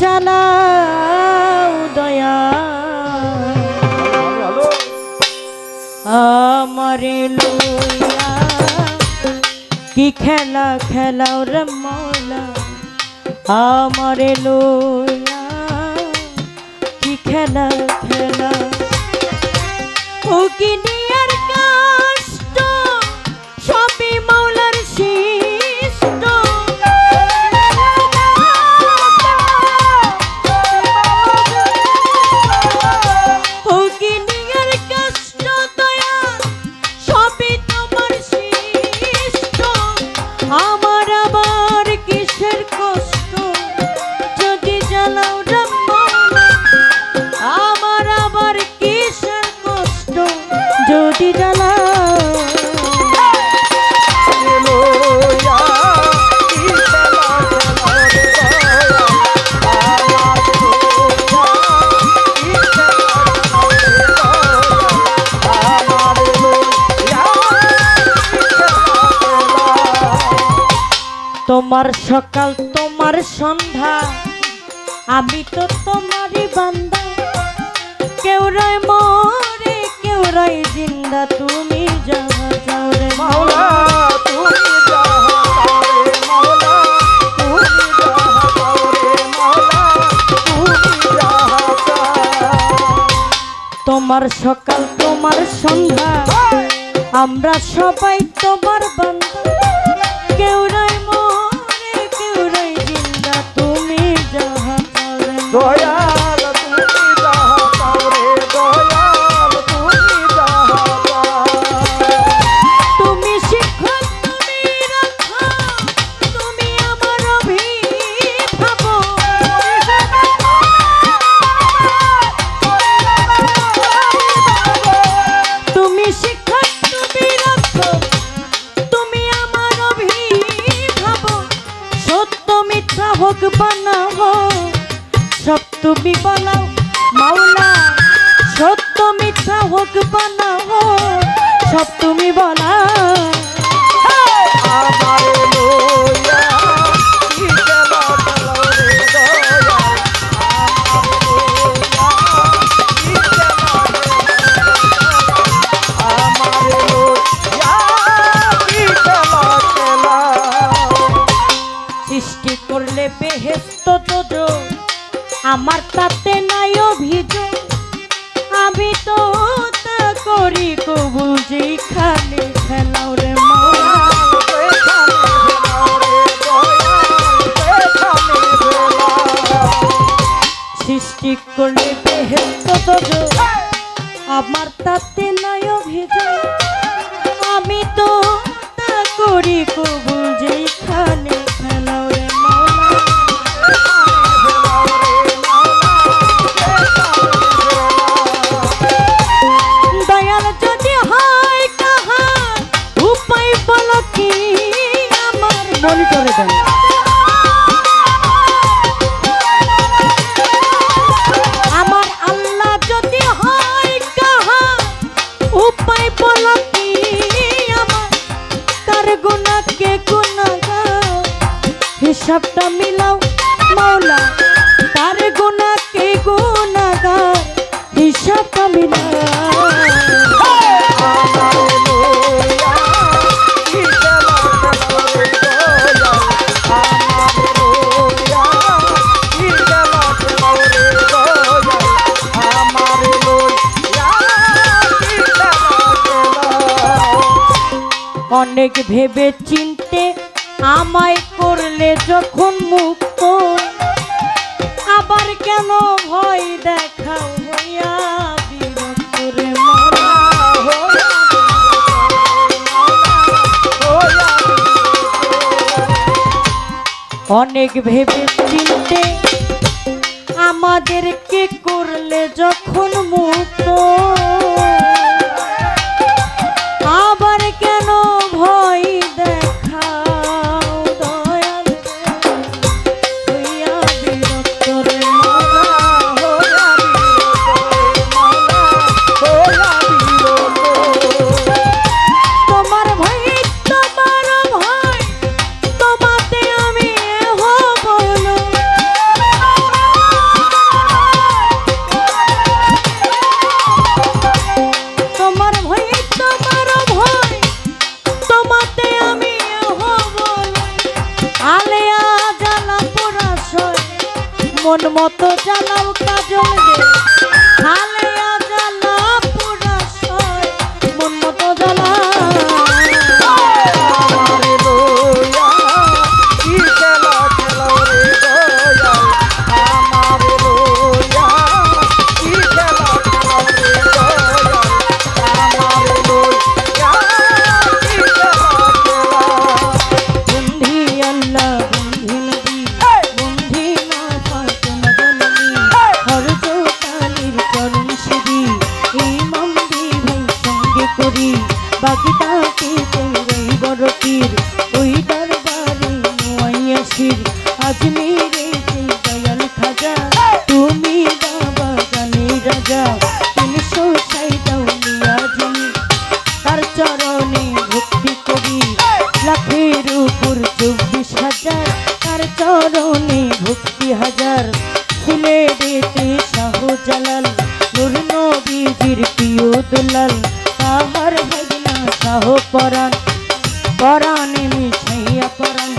চালাও দয়া আমারে লইয়া কি খেলা, খেলাও রে মৌলা। আমারে লইয়া কি খেলা খেলা ও কিনি তোমার সকাল তোমার সন্ধ্যা। আমি তো তোমারই বান্দা। কেউ রয় মরে কেউ রয় জিন্দা। তুমি যাও রে তোমার সকাল তোমার সন্ধ্যা। আমরা সবাই তোমার বান্ধব কেউ রয় জয় সব তুমি বলা। সৃষ্টি করলে বেহেস্ত তো আমার তাতে নাই অভিযোগ। আমি তো করি কবু যেখানে খেলাও রে সৃষ্টি করলে বেহেস্ত আমার তাতে নয় অভিযোগ। অনেক ভেবে চিনতে আমায় করলে যখন মুক্ত আবার কেন ভয় দেখাও হইয়া অনেক ভেবে চিনতে আমাদেরকে করলে যখন মুক্ত মন মতো জানাও কাজল দে তুমি বাবা গানে রাজা, তিনশো সাইটাও নিয়া যিনি তার চরণে ভক্তি করি, লাখের উপর চব্বিশ হাজার। তার চরণে ভক্তি হাজার। ফুলে দেতে শাহ জালাল নুর নবীজির পরাণ মিশাইয়া পরাণ।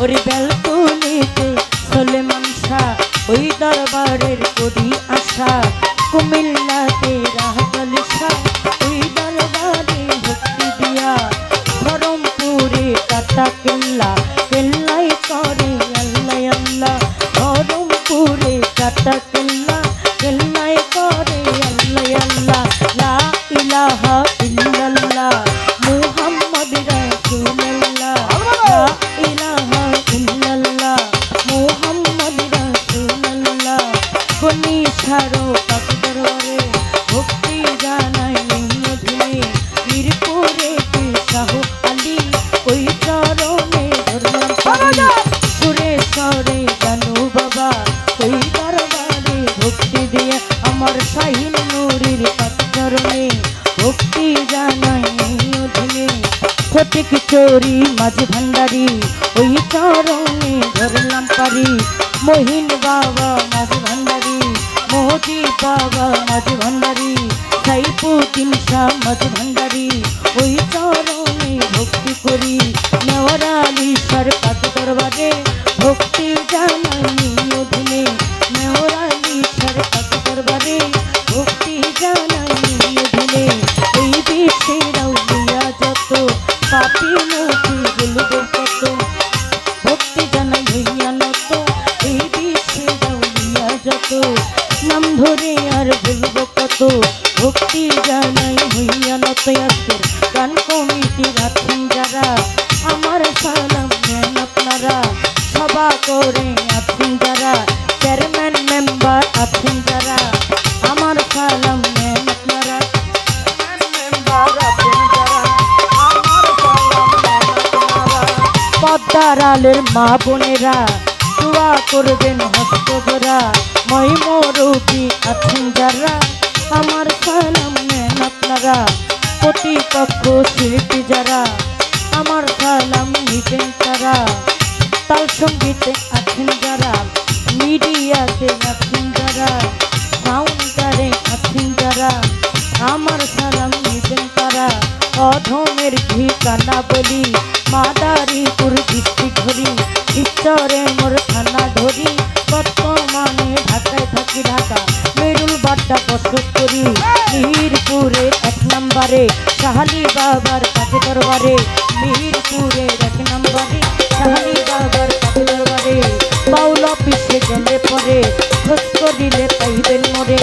ওরে বেলকুলিতে জানু বাবা ওই দরবারে ভক্তি দিয়ে আমার শাহিন নুরির পাক ভক্তি জানাই অধীনে ফটিক চোরি, মাঝ ভান্ডারি, ওই চরণে ধরলাম পারি। মহিন বাবা, মাঝ ভান্ডারি, মোহতি বাবা, মাঝ ভান্ডারি সাইপুদ্দিন শাহ, মাঝ ভান্ডারি, ওই চরণে ভক্তি জানাই হইয়া নত আজকের গান কমিটি আছেন যারা, আমার সালাম নেন আপনারা। সভা করে আছেন যারা, চেয়ারম্যান মেম্বার আছেন যারা, আমার সালাম নেন আপনারা। পদ্মার আলের মা বোনেরা, দোয়া করবেন হস্তজোড়া মই মরবি আছেন যারা। আমার সালাম নেন আপনারা, প্রতিপক্ষ শিল্পী যারা। আমার সালাম নিবেন তারা, তাল সঙ্গীতে আছেন যারা, মিডিয়াতে আছেন যারা সাউন্ডারে আছেন যারা। আমার সালাম নিবেন তারা, অধমের ঠিকানা বলি, মাদারীপুর ডিস্ট্রিক্ট ধরি, ঈশ্বরে মোর থানা ধরি। বর্তমানে ঢাকায় থাকি ঢাকা। মেরুল বাড্ডা বসত করি। মিহিরপুরে এক নম্বরে সাহালি বাবার কাছে দরবারে। মিহিরপুরে এক নম্বরে সাহালি বাবার কাছে দরবারে। বাউল অফিসে গেলে পরে, খোঁজ করিলে পাইবেন মরে।